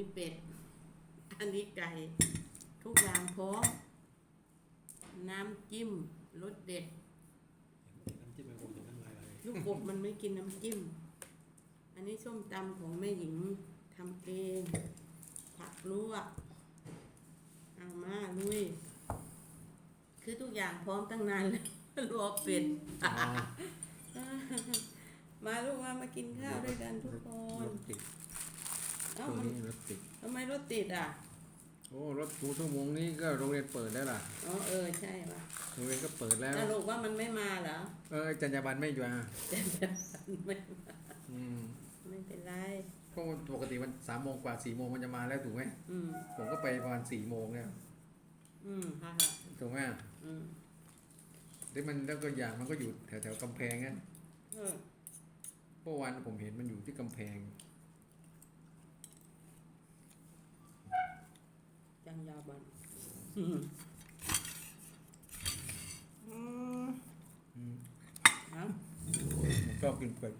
นี้เป็ด อันนี้ไก่ ทุกอย่างพร้อม น้ำจิ้มรสเด็ด น้ำจิ้มมันคงจะน้ำลายอะไรลูกกบมันไม่กินน้ำจิ้ม อันนี้ส้มตำของแม่หญิงทำเอง ผักลวกเอามาลุย คือทุกอย่างพร้อมตั้งนานแล้วรอเป็ด มาลูกมามากินข้าวด้วยกันทุกครนถติดเอ้าช่วงมันนี้รถติด ทำไมรถติดอะโอ้รถทูชั่วโมงนี้ก็โรงเรียนเปิดแล้วล่ะ อ๋อเออใช่ป่ะโรงเรียนก็เปิดแล้ว สรุปว่ามันไม่มาเหรอเออจรรยาบรรณไม่อยู่อะไม่อืมไม่เป็นไร เพราะว่าปกติมันสามโมงกว่าสี่โมงมันจะมาแล้วถูกไหมอืม ผมก็ไปประมาณสี่โมงเนี่ยอืมค่ะถูกไหมอืมที่มันแล้วก็อย่างมันก็อยู่แถวแถวๆกำแพงนั่นเออเมื่อวานผมเห็นมันอยู่ที่กำแพง จังยาบันอืมอืมอืมเอาผมชอบกินเป็ด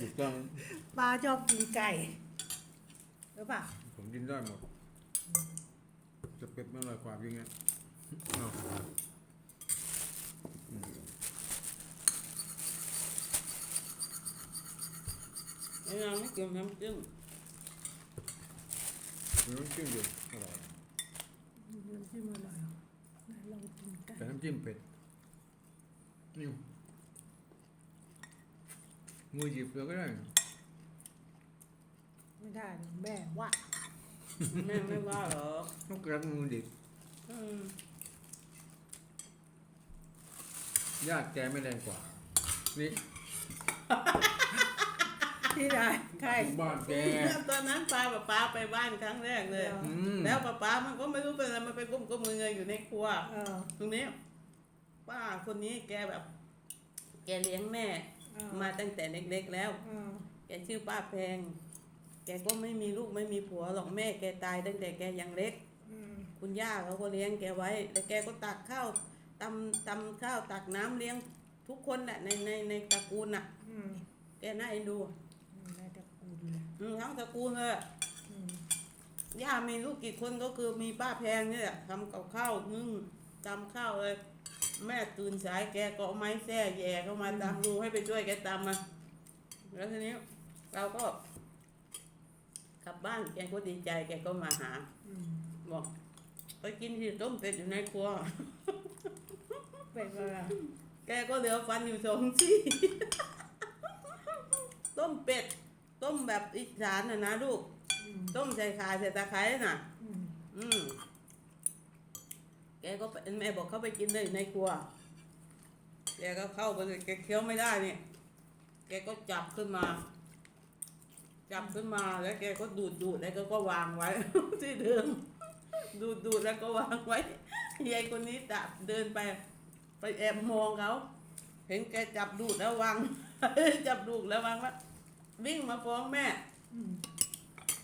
ถูกต้องปลาชอบกินไก่หรือเปล่าผมกินได้หมดจะเป็ดมันอร่อยกว่าอย่างเงี้ยอ้าวอืมไม่เอาไม่กินน้ำจิ้มมี น้ำจิ้มอยู่อร่อยน้ำจิ้มอร่อยเหรอไหนลองกินไก่แต่น้ำจิ้มเป็ดนี่มือหยิบเลยก็ได้ไม่ได้แม่ว่าแม่ไม่ว่าหรอกต้องกระมือดิบอืมญาติแกไม่แรงกว่า นี่ ที่ไหนใครบ้านแก ตอนนั้นปลาป๊าป๊าไปบ้านครั้งแรกเลย อืม แล้วป๊าป๊ามันก็ไม่รู้เป็นอะไรมันไปก้มก้มเงยๆอยู่ในครัว เออ ตรงนี้ป้าคนนี้แกแบบ แกเลี้ยงแม่เออมาตั้งแต่เล็กๆแล้ว เออแกชื่อป้าแพง แกก็ไม่มีลูกไม่มีผัวหรอกแม่แกตายตั้งแต่แกยังเล็ก อืมคุณย่าเขาก็เลี้ยงแกไว้ แล้วแกก็ตักข้าวตำตำข้าวตักน้ำเลี้ยงทุกคนแหละในในในตระกูลน่ะ อืมแกน่าเอ็นดู น่าจะคุณเลย อื มทั้งตระกูลเลยอะอืมย่ามีลูกกี่คนก็คือมีป้าแพงนี่แหละทำกับข้าวนึ่งตำข้าวเลย แม่ตื่นสายแกก็เอาไม้แส้แย่เข้ามาตำรูให้ไปช่วยแกตำมา แล้วทีนี้เราก็กลับบ้านแกก็ดีใจแกก็มาหาอืมบอกไปกินที่ต้มเป็ดอยู่ในครัวเป็นอะไรแกก็เหลือฟันอยู่สองซี่ ต้มเป็ด ต้มแบบอีสานน่ะนะลูกอืมต้มใส่ข่าใส่ตะไคร้น่ะ อืมอืมแกก็ไปแม่บอกเขาไปกินเลยในครัว แกก็เข้าไปเลยแกเคี้ยวไม่ได้เนี่ย แกก็จับขึ้นมา จับขึ้นมาแล้วแกก็ดูดดูดแล้วก็ก็วางไว้ ที่เดิม ดูดดูดแล้วก็วางไว้ยายคนนี้จับเดินไป ไปแอบมองเขา เห็นแกจับดูดแล้ววาง จับดูดแล้ววางไว่า วิ่งมาฟ้องแม่ อืม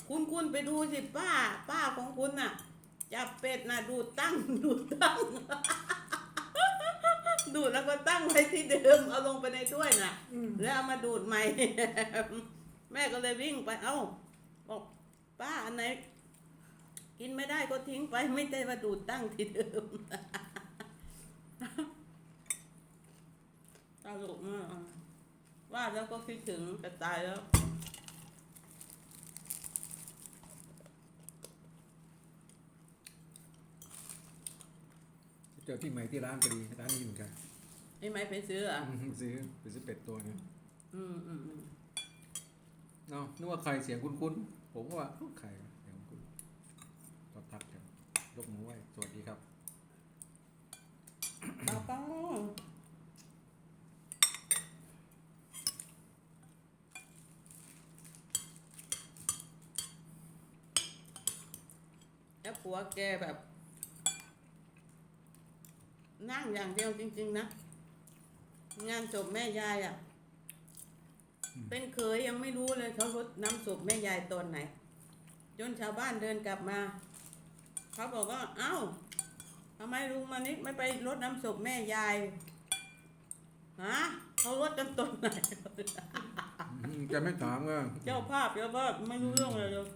คุณคุณไปดูสิป้า ป้าของคุณน่ะ จับเป็ดน่ะ ดูดตั้ง ดูดตั้ง ดูดแล้วก็ตั้งไว้ที่เดิม เอาลงไปในถ้วยน่ะ อืมแล้วเอามาดูดใหม่ แม่ก็เลยวิ่งไป เอ้าบอกป้าอันไหน กินไม่ได้ก็ทิ้งไปไม่ได้มาดูดตั้งที่เดิม ตลกมากอะ ว่าแล้วก็คิดถึงจะตายแล้ว เจอที่ใหม่ที่ร้านพอดีร้านนี้เหมือนกันไอ้ไม้ไปซื้ออะ อืมซื้อไปซื้อเป็ดตัวหนึงอืมอืมอืมเนาะนึกว่าใครเสียงคุ้นๆผมก็ว่าเอ้าใครเสียงคุ้นก็ทักกันยกมือไหว้สวัสดีครับป้าป้าแล้ว ผัวแกแบบ นั่งอย่างเดียวจริง ๆ นะ งานศพแม่ยายอะ เป็นเคยยังไม่รู้เลยเขารดน้ำศพแม่ยายตอนไหน จนชาวบ้านเดินกลับมา เขาบอกว่า เอ้าทำไมลุงมานิดไม่ไปรดน้ำศพแม่ยายฮะเขารดกันตอนไหนอืมแกไม่ถามก็เจ้าภาพเจ้าภาพไม่รู้เรื่องอะไรเลย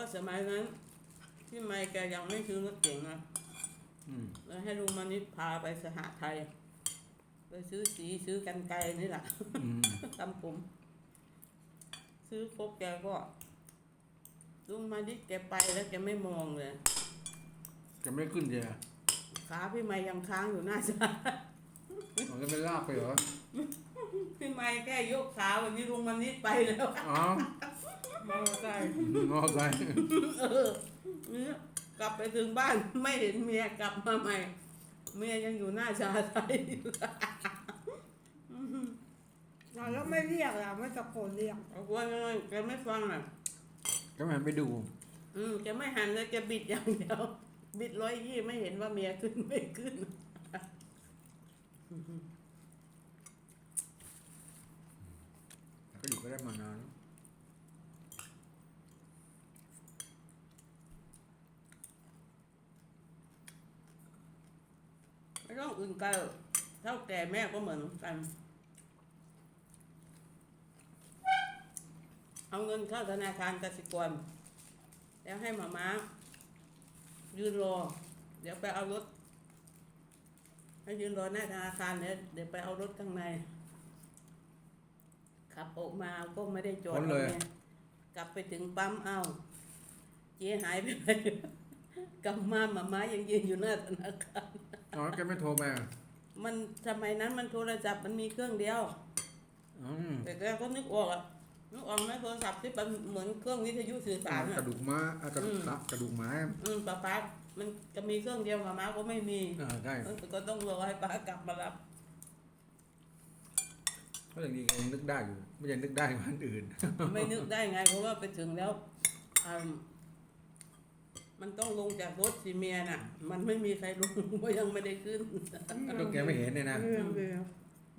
ก็สมัยนั้น ที่ไม่แกยังไม่ซื้อรถเก๋งนะอืมแล้วให้ลุงมานิดพาไปสหไทย ไปซื้อสีซื้อกันไกลนี่แหละอืมทำผม ซื้อครบแกก็ลุงมานิดแกไปแล้วแกไม่มองเลยแกไม่ขึ้นเดียขาพี่ไม่ยังค้างอยู่หน้าจามันก็ไม่ลากไปเหรอพี่ไม่แค่ยกขาวันนี้ลุงมานิดไปแล้วอ๋อ มอเตอร์ไซค์งอใจเออเนี่ยกลับไปถึงบ้านไม่เห็นเมียกลับมาใหม่ เมียยังอยู่หน้าชาไทยอยู่เราแล้วไม่เรียกเราไม่ตะโกนเรียกเอาไว้เลยแกไม่ฟังอะ ก็มันไปดู อืมแกไม่หันเลยแกบิดอย่างเดียว บิดร้อยยี่ไม่เห็นว่าเมียขึ้นไม่ขึ้น ก็อยู่ก็ได้มานาน ต้องอื่นไกลหรอกเท่าแก่แม่ก็เหมือนกัน เอาเงินเข้าธนาคารกสิกร แล้วให้หมาม้า ยืนรอ เดี๋ยวไปเอารถ ให้ยืนรอหน้าธนาคารเดี๋ยวเดี๋ยวไปเอารถข้างใน ขับออกมาก็ไม่ได้จอดพ้นเลย อาไงกลับไปถึงปั๊มเอ้าเจ๊หายไปไหน กลับมาหมาม้ายังยืนอยู่หน้าธนาคาร อ๋อแกไม่โทรไปอะมันสมัยนั้นมันโทรศัพท์มันมีเครื่องเดียว อืมแต่แกก็นึกออกอะนึกออกไหมโทรศัพท์ที่เป็นเหมือนเครื่องวิทยุสื่อสารกอะ ระดูกม้าอะกระดูกอืมตับกระดูกหมาอืมป้าป้ามันจะมีเครื่องเดียวมาม้าก็ไม่มีอ่าใช่เออก็ต้องรอให้ป้ากลับมารับ ก็อย่างนี้ยังนึกได้อยู่ ไม่ยังนึกได้วันอื่น ไม่นึกได้ไงเพราะว่าไปถึงแล้วอ่า มันต้องลงจากรถสิเมียน่ะ มันไม่มีใครลงเพราะยังไม่ได้ขึ้น ก็แกไม่เห็นเนี่ยนะ เรื่องเดียว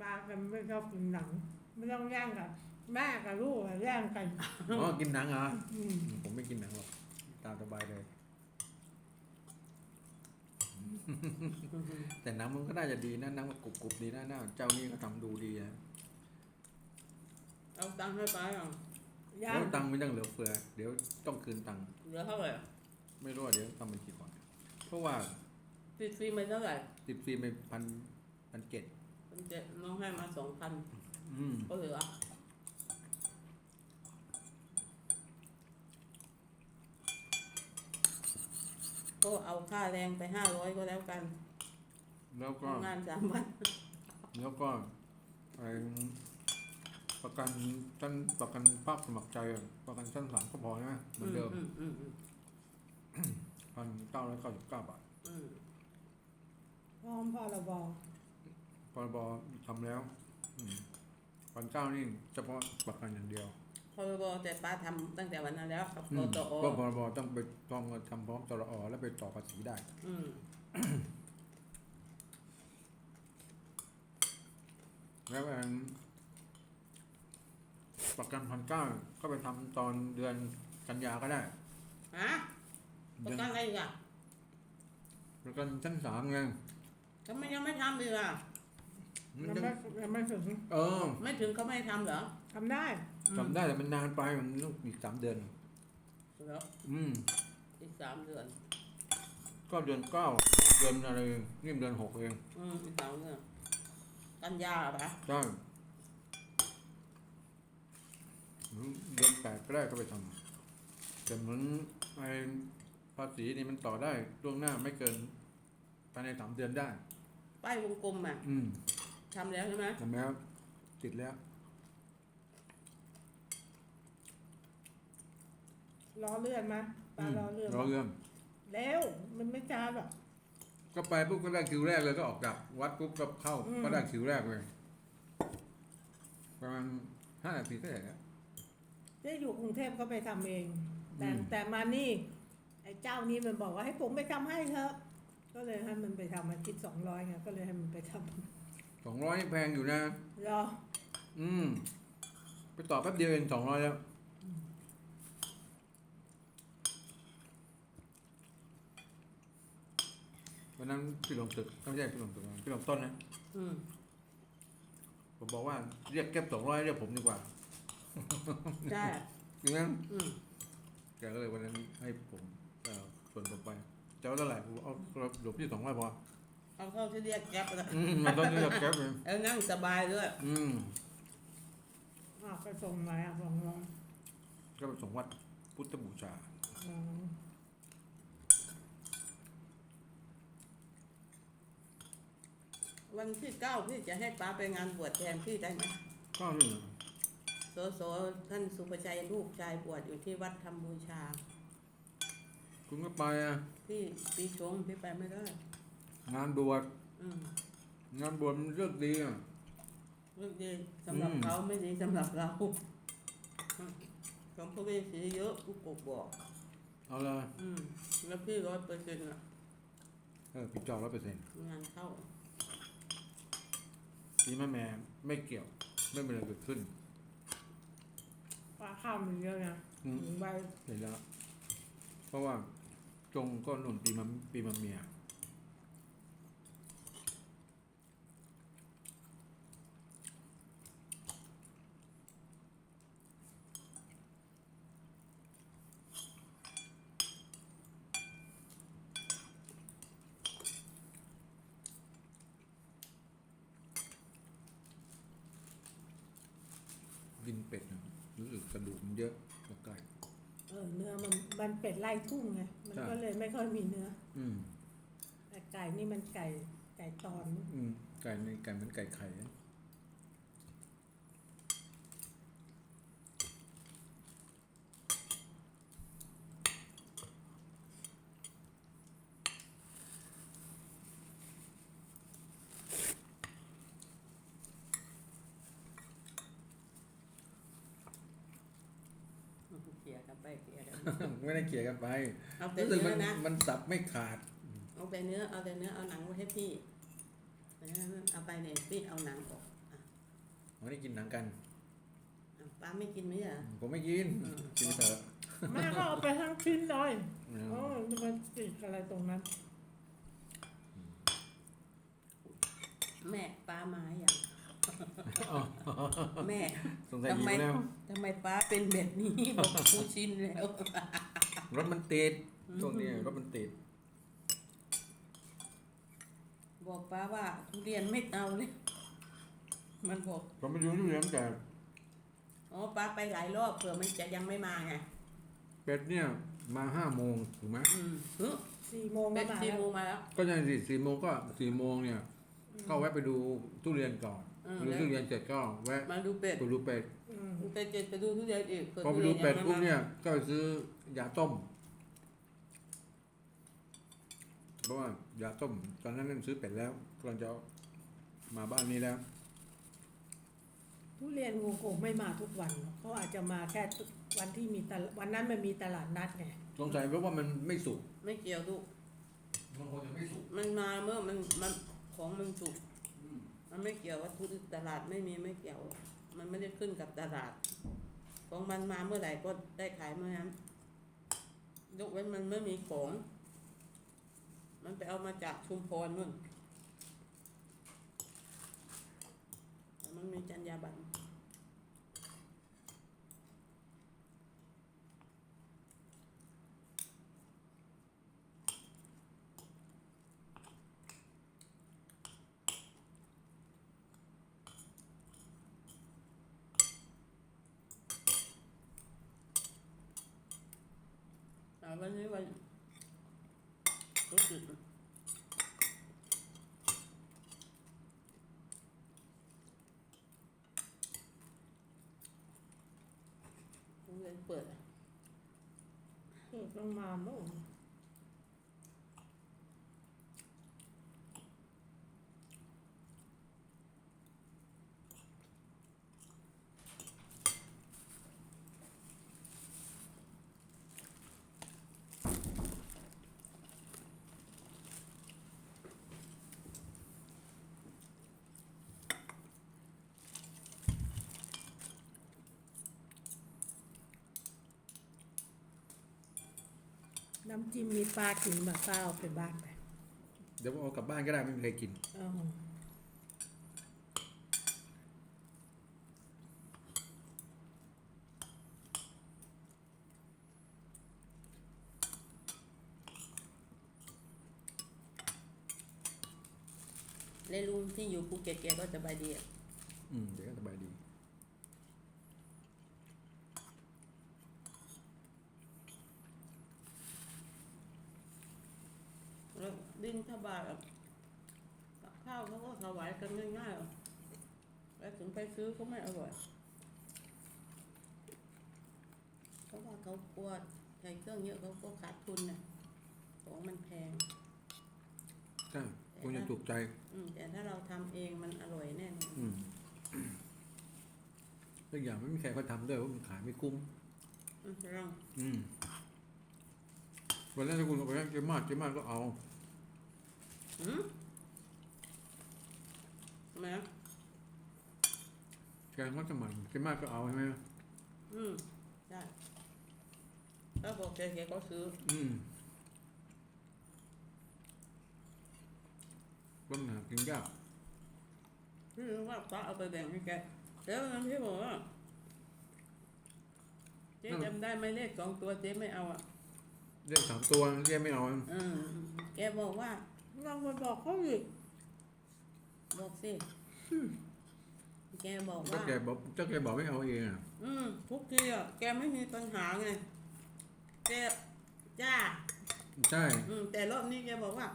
ปลากันไม่ชอบกินหนัง ไม่ต้องแย่งกัน แม่กับลูกอะแย่งกัน อ๋อ กินหนังเหรอ อืมผมไม่กินหนังหรอก ตามสบายเลย แต่หนังมันก็น่าจะดีนะหนังมันกรุบกรุบๆดีนะหน้าเจ้านี่ก็ทำดูดีนะเอาตังค์ให้ป้าอะย่าโอ้งยตังค์ไม่ต้องเหลือเฟือ เดี๋ยวต้องคืนตังค์เหลือเท่าไหร่อะ ไม่รู้ว่าเดี๋ยวทำบัญชีก่อน เพราะว่าติดฟรีไปเท่าไหร่ติดฟรีไปพันพันเจ็ดมันจะน้องให้มาสองพันอืมก็เหลือก็เอาค่าแรงไปห้าร้อยก็แล้วกันแล้วก็ ทำงานสามวันแล้วก็ไอ้ประกันชั้นประกันภาคสมัครใจอะประกันชั้นสามก็พอนะเหมือนเดิม อืมอืมอืม พันเก้าร้อยเก้าสิบเก้าบาทอืมพร้อมพรบพรบทำแล้วพันเก้านี่เฉพาะประกันอย่างเดียวพรบแต่ป้าทำตั้งแต่วันนั้นแล้วกับอืกมตอก็พรบต้องไปต้องมาทำพร้อมตรอแล้วไปต่อภาษีได้ อืมแล้วอันประกันพันเก้าก็ไปทำตอนเดือนกันยาก็ได้ ฮะ ประเดือนกันอะไรอีกอะประกันชั้นสามไงทำไมยังไม่ทำอีกอะมันยังยังไม่ยังไม่ถึงเออไม่ถึงเขาไม่ทำเหรอทำได้อืมทำได้แต่มันนานไปมันต้องอีกสามเดือนเหรออืมอีกสามเดือน ก็เดือนเก้าเดือนอะไรนี่เดือนหกเอง อืมอีกสามเดือนกันยาเหรอปะใช่หรือเดือนแปดก็ได้ก็ไปทำแต่เหมือนไอ้ ภาษีนี่มันต่อได้ล่วงหน้าไม่เกินภายในสามเดือนได้ ป้ายวงกลมอะอืมทำแล้วใช่ไหมทำแล้วติดแล้วล้อเลื่อนไหมปลาล้อเลื่อนรอเรื่องเร็วมันไม่ช้าหรอกก็ไปปุ๊บก็ได้คิวแรกเลยก็ออกจากวัดปุ๊บก็เข้าอืมก็ได้คิวแรกเลยประมาณห้านาทีก็ได้แล้วได้อยู่กรุงเทพก็ไปทำเอง แต่อืมแต่มานี่ไอ้เจ้านี้มันบอกว่าให้ผมไปทำให้เถอะ ก็เลยให้มันไปทำมันคิดสองร้อยไงก็เลยให้มันไปทำสองร้อยแพงอยู่นะำรออืม ไปต่อแป๊บเดียวเองสองร้อยแล้ว วันนั้นพี่หลงตึกไม่ใช่พี่หลงตึกนะพี่หลงต้นนะผมบอกว่าเรียกแก็บสองร้อยเรียกผมดีกว่าใช่อย่างนั้นแกก็เลยวันนั้นให้ผม ส่วนผมไปจะเอาเท่าไหร่ผมบอกเอาหลบพี่สองร้อยพอเอาเข้าที่เรียกแก๊ปแล้วอืมมันต้องเรียกแก๊ปเลยแล้วนั่งสบายด้วยอืมอะไปส่งไหนอะลองลองก็ไปส่งวัดพุทธบูชาอืมวันที่เก้าพี่จะให้ป้าไปงานบวชแทนพี่ได้ไหมก็นี่ โสโสท่านสุภชัยลูกชายบวชอยู่ที่วัดธรรมบูชา คุณก็ไปอะ พี่ปีชงพี่ไปไม่ได้ งานบวชอืมงานบวชมันเรื่องดีอะ เรื่องดีสำหรับอืม เขาไม่ดีสำหรับเราอืมของพระเวสสีเยอะกูกบบอก เอาละอืม แล้วพี่ร้อยเปอร์เซ็นต์อะเออพี่จองร้อยเปอร์เซ็นต์งานเข้าพี่แม่แม่ไม่เกี่ยว ไม่เป็นอะไรเกิดขึ้น ปลาข้าวมันเยอะนะอืมถึงใบเห็นแล้วเพราะว่า จงก็หนุนปีมันปีมันเมียกินเป็ดนะรู้สึกกระดูกมันเยอะกว่าไก่ เออเนื้อมันมันเป็ดไล่ทุ่งไงมันใช่ก็เลยไม่ค่อยมีเนื้อ อืมแต่ไก่นี่มันไก่ไก่ตอน อืมไก่ในไก่เหมันไก่ไข่นะ เขี่ยกันไปเขี่ยกันไม่ได้เกี่ยกันไปเอาแต่รู้สึกเนื้มัอนนะมันสับไม่ขาด เอาแต่เนื้อเอาแต่เนื้อเอาหนังไว้ให้พี่เอาไปเนี่ยพี่เอาหนังออกอะวันนี้กินหนังกัน อะป้าไม่กินไหมอะ ผมไม่กิน อืม กินเถอะแม่ก็เอาไปทั้งชิ้นเลยอืมโอ้ยมันติดอะไรตรงนั้น แม่ป้ามาอย่าง แม่สงสัยทำหิไมวแล้ว ทำไมป้าเป็นแบบนี้ บอกกูชินแล้ว รถมันติดช่วงนี้รถมันติด บอกป้าว่าทุเรียนไม่เอาเลย มันบอก ผมไปดูทุเรียนแต่อ๋อป้าไปหลายรอบเผื่อมันจะยังไม่มาไง เป็ดเนี่ยมาห้าโมงถูกไหมอืมเฮ้ยสี่โมงเป็ก็ดมาซีแล้ว มูมาแล้ว ก็ยังสี่สี่โมงก็สี่โมงเนี่ย ก็แวะไปดูทุเรียนก่อน อืมดูทุเรียนเสร็จก็แวะมาดูเป็ดไปดูเป็ดอืมไปเจ็ดไปดูทุเรียนอีกพอไปดูเป็ดปุ๊บเนี่ยก็ไปซื้อยาต้มเพราะว่ายาต้ม ตอนนั้นนั่นซื้อเป็ดแล้วกำลังจะเอามาบ้านนี้แล้ว ทุเรียนงูคงไม่มาทุกวันหรอกเขาอาจจะมาแค่วันที่มีตลาดวันนั้นมันมีตลาดนัดไงสงสัยเพราะว่ามันไม่สุก ไม่เกี่ยวลูกมันคงจะไม่สุกมันมาเมื่อมันมันของมันสุก มันไม่เกี่ยวว่าทุนตลาดไม่มีไม่เกี่ยว มันไม่ได้ขึ้นกับตลาด ของมันมาเมื่อไหร่ก็ได้ขายเมื่อนั้นยกเว้นมันไม่มีของ มันไปเอามาจากชุมพรนู่นแต่มันมีจรรยาบรรณ อ่าวันนี้วันรถติดโรงเรียนเปิดอะ เออต้องมาโน่น น้ำจิ้มมีปลากินมาเปล่าไปบ้านไปเดี๋ยวเอากลับบ้านก็ได้ไม่มีใครกิน เออเลยลุงที่อยู่ภูเก็ตแกก็สบายดีอะ อืมเดี๋ยวก็สบายดี แล้วดินทบาทอะกับข้าวเขาก็ถวายกันง่ายๆอะแล้วถึงไปซื้อก็ไม่อร่อยเพราะว่าเขากลัวใช้เครื่องเยอะเขาก็ขาดทุนน่ะของมันแพงใช่คงจะถูกใจ อืมแต่ถ้าเราทำเองมันอร่อยแน่นอนอืมทุกอย่างไม่มีใครเขาทำด้วยเพราะมันขายไม่คุ้ม อืมลอง อืมวันแรกถ้าคุณเอาไปให้เจมาสเจมาสก็เอา อืมทำไมอะแกงมัสมั่นเจมาสก็เอาใช่ไหมอืมได้ถ้าบอกแกแกก็ซื้ออืมต้นหากินยากพี่รู้ว่าป้าเอาไปแบ่งให้แกแล้ววันนั้นพี่บอกว่าเจ๊จำได้ไหมเลขสองตัวเจ๊ไม่เอาอะ เรียกสามตัวเรียกไม่เอา อืมแกบอกว่า ลองไปบอกเขาอีกบอกสิแกบอกถ้าว่าแกบอกถ้าแกบอกไม่เอาเองอะ อืมทุกทีอะแกไม่มีปัญหาไงแกจ้า ใช่ อืม แต่รอบนี้แกบอกว่า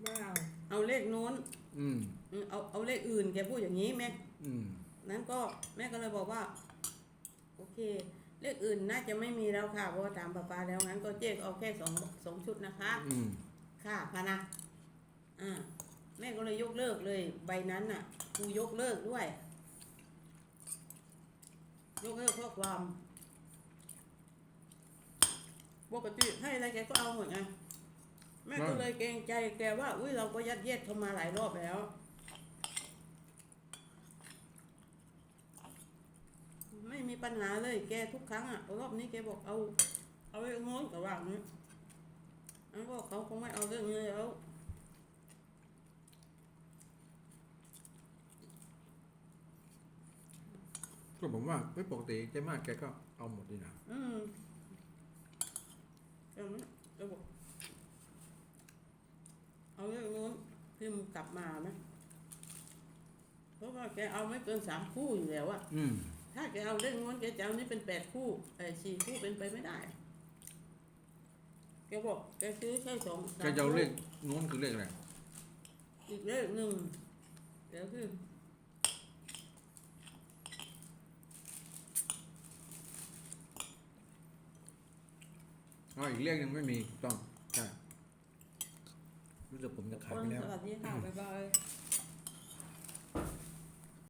ไม่เอาเอาเลขนู้น อืม อืมเอาเอาเลขอื่นแกพูดอย่างนี้แม่อืม นั้นก็แม่ก็เลยบอกว่า โอเค เลขอื่นน่าจะไม่มีแล้วค่ะเพราะว่าตามป้าปาแล้วงั้นก็เจ๊ก็เอาแค่สองสองชุดนะคะ อืม ค่ะพานะอ่าแม่ก็เลยยกเลิกเลย ใบนั้นน่ะกูยกเลิกด้วย ยกเลิกข้อความปกติให้อะไรแกก็เอาหมดไงแม่ก็เลยเกรงใจแกว่าอุ้ยเราก็ยัดเยียดเขามาหลายรอบแล้ว ไม่มีปัญหาเลยแกทุกครั้งอะรอบนี้แกบอกเอา เอาไว้งนกับว่างนี้ อันก็เขาคงไม่เอาเรื่องนี้แล้วก็ผมว่าไม่ปกติเจมาสแกก็เอาหมดดีนะอืมแกไม่แกบอกเอาเรื่องนู้นพิมพ์กลับมาไหมเพราะว่าแกเอาไม่เกินสามคู่อยู่แล้วอะอืม ถ้าแกเอาเรื่องนู้นแกจะเอานี่เป็นแปดคู่ไอ้สี่คู่เป็นไปไม่ได้ แกบอกแกซื้อแค่สองสามแกจะเอาเลขคู่โน้นคือเลขอะไรอีกเลขหนึ่งเดี๋ยวคืออ๋ออีกเลขหนึงไม่มีถูกต้องใช่รู้สึกผมจะขายคไปนแล้วสวัสดีค่ะบ๊ายบาย